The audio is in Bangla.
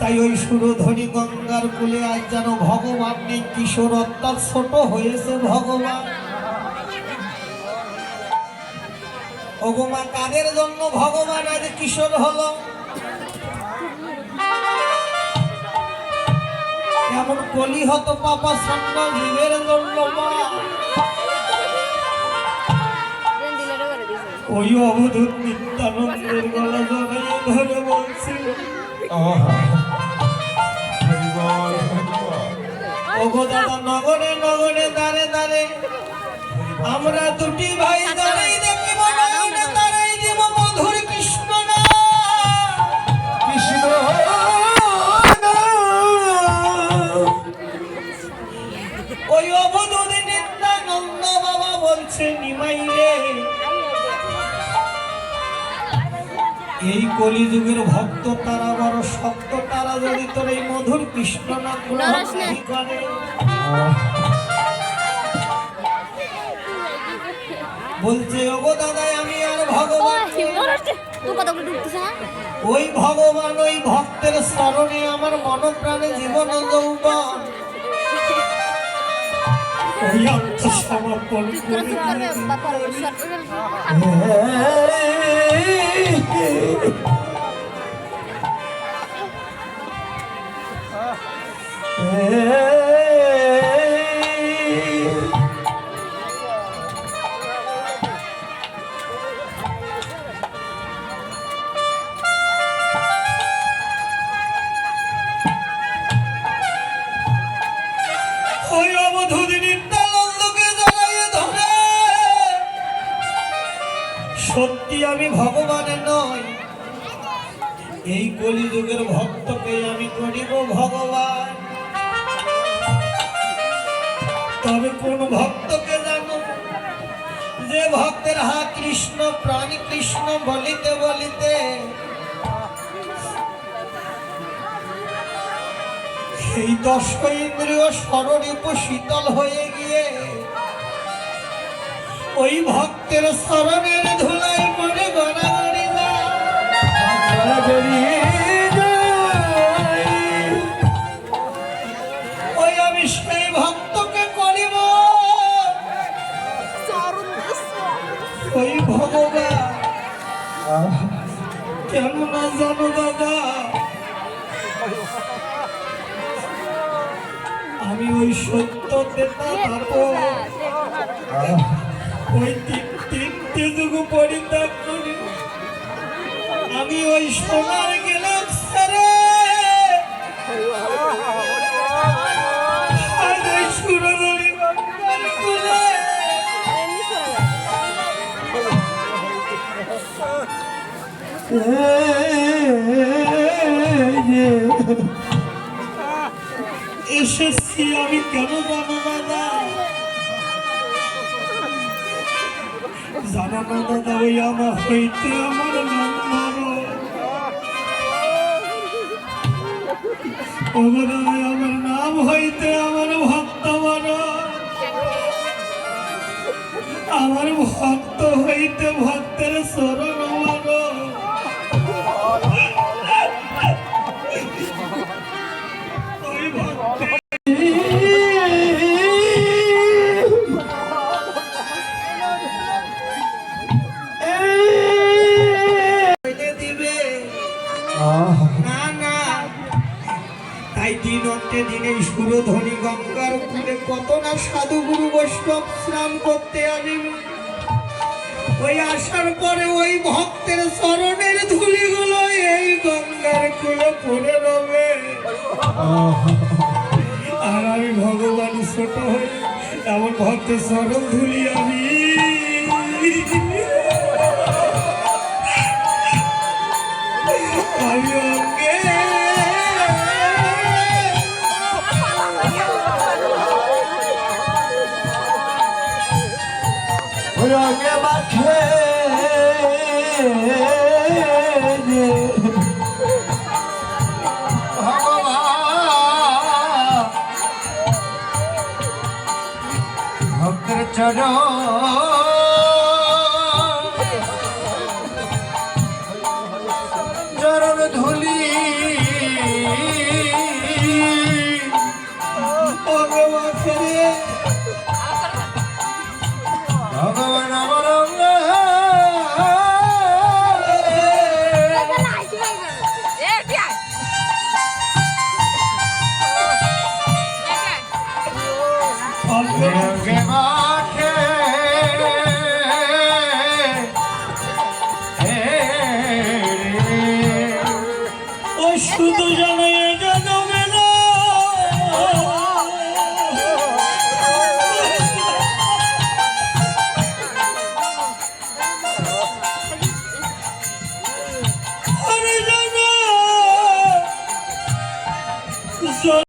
তাই ওই সুরধনী গঙ্গার কুলে আজ যেন ভগবান নেই, কিশোর অর্থাৎ ছোট হয়েছে ভগবান। ওগোমা কাদের জন্য ভগবান আজ কিশোর হলো? এমন কলি হতো পাপা সন্ন জন্য ওই অবধূত নিত্যানন্দের গলা জড়াইয়ে ধরে বলছিল ওগো দাদা নগরে নগরে দাঁড়ে দাঁড়ে আমরা দুটি ভাই দাঁড়াই দেখিব দাঁড়াই দিব মধুর কৃষ্ণ না। কৃষ্ণ ওই অবধূত নিত্যানন্দ বাবা বলছে নিমাই এই কলিযুগের ভক্ত তারা বড় শক্ত তারা যদি তোর এই মধুর কৃষ্ণ না। করে। বলছে ওগো দাদাই আমি আর ভগবান হ্যাঁ? ওই ভগবান ওই ভক্তের স্মরণে আমার মন প্রাণে জীবন যৌবন। ওই আত্মসমর্পণ তোরা করি। চুপ আমি ভগবানের নই। এই কলিযুগের ভক্তকে আমি করিব ভগবান। তবে কোন ভক্তকে জানো? যে ভক্তের হা কৃষ্ণ, প্রাণ কৃষ্ণ বলিতে বলিতে সেই দশ ইন্দ্রিয় স্মরণীপ শীতল হয়ে গিয়ে ওই ভক্তের স্মরণের ধুলাই ওই ভগবান কেন না জানো দাদা আমি ওই সত্য থাকো ওই তিন এসেছি আমি কেন জানো দাদা জানো দাদা ওই আমার হইতে আমার নম্বর আমার নাম হইতে আমার ভক্ত বড় আমার ভক্ত হইতে ভক্তের শরণ না না। তাই দিন অন্তে দিনে সুরধ্বনি গঙ্গার কূলে কত না সাধু গুরু বৈষ্ণব স্নান করতে আসিব ওই আসার পরে ওই ভক্তের চরণের ধুলিগুলো এই গঙ্গার কূলে পড়ে রবে। আর আমি ভগবান ছোট হয়ে এমন ভক্তের চরণ ধুলি আমি। রঙে মাখে ভক্তের চরণ ভগবান আমার শুধু জানাই